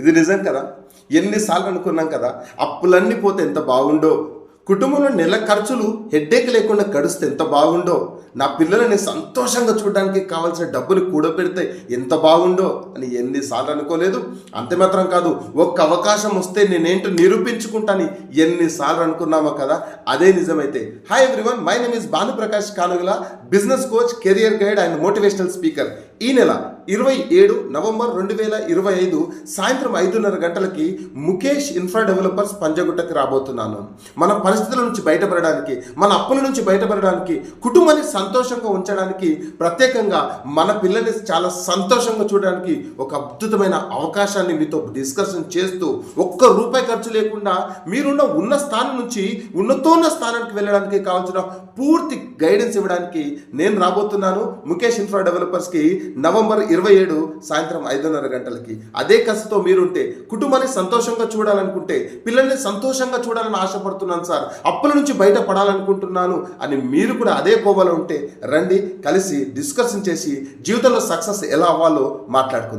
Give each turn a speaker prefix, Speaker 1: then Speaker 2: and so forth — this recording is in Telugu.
Speaker 1: ఇది నిజం కదా? ఎన్నిసార్లు అనుకున్నాం కదా? అప్పులన్నీ పోతే ఎంత బాగుండో. కుటుంబంలో నెల ఖర్చులు హెడ్డేక్ లేకుండా గడిస్తే ఎంత బాగుండో. నా పిల్లలని సంతోషంగా చూడడానికి కావాల్సిన డబ్బులు కూడబెడితే ఎంత బాగుండో అని ఎన్నిసార్లు అనుకోలేదు. అంతే మాత్రం కాదు ఒక్క అవకాశం వస్తే నేనేంటో నిరూపించుకుంటాని ఎన్నిసార్లు అనుకున్నామో కదా? అదే నిజమైతే. Hi everyone my name is Bhanuprakash Kanugala business coach career guide and motivational speaker ఈ నెల ఇరవై ఏడు నవంబర్ రెండు వేల ఇరవై ఐదు సాయంత్రం ఐదున్నర గంటలకి ముఖేష్ ఇన్ఫ్రా డెవలపర్స్ పంజగుట్టకి రాబోతున్నాను. మన పరిస్థితుల నుంచి బయటపడడానికి మన అప్పుల నుంచి బయటపడడానికి కుటుంబాన్ని సంతోషంగా ఉంచడానికి ప్రత్యేకంగా మన పిల్లల్ని చాలా సంతోషంగా చూడడానికి ఒక అద్భుతమైన అవకాశాన్ని మీతో డిస్కషన్ చేస్తూ ఒక్క రూపాయి ఖర్చు లేకుండా మీరున్న ఉన్న స్థానం నుంచి ఉన్నతోన్న స్థానానికి వెళ్ళడానికి కావాల్సిన పూర్తి గైడెన్స్ ఇవ్వడానికి నేను రాబోతున్నాను. ముఖేష్ ఇన్ఫ్రా డెవలపర్స్కి నవంబర్ ఇరవై ఏడు సాయంత్రం ఐదున్నర గంటలకి. అదే కసితో మీరుంటే కుటుంబాన్ని సంతోషంగా చూడాలనుకుంటే పిల్లల్ని సంతోషంగా చూడాలని ఆశపడుతున్నాను సార్. అప్పుల నుంచి బయటపడాలనుకుంటున్నాను అని మీరు కూడా అదే కోవలో ఉంటే రండి కలిసి డిస్కషన్ చేసి జీవితంలో సక్సెస్ ఎలా అవ్వాలో మాట్లాడుకుందాం.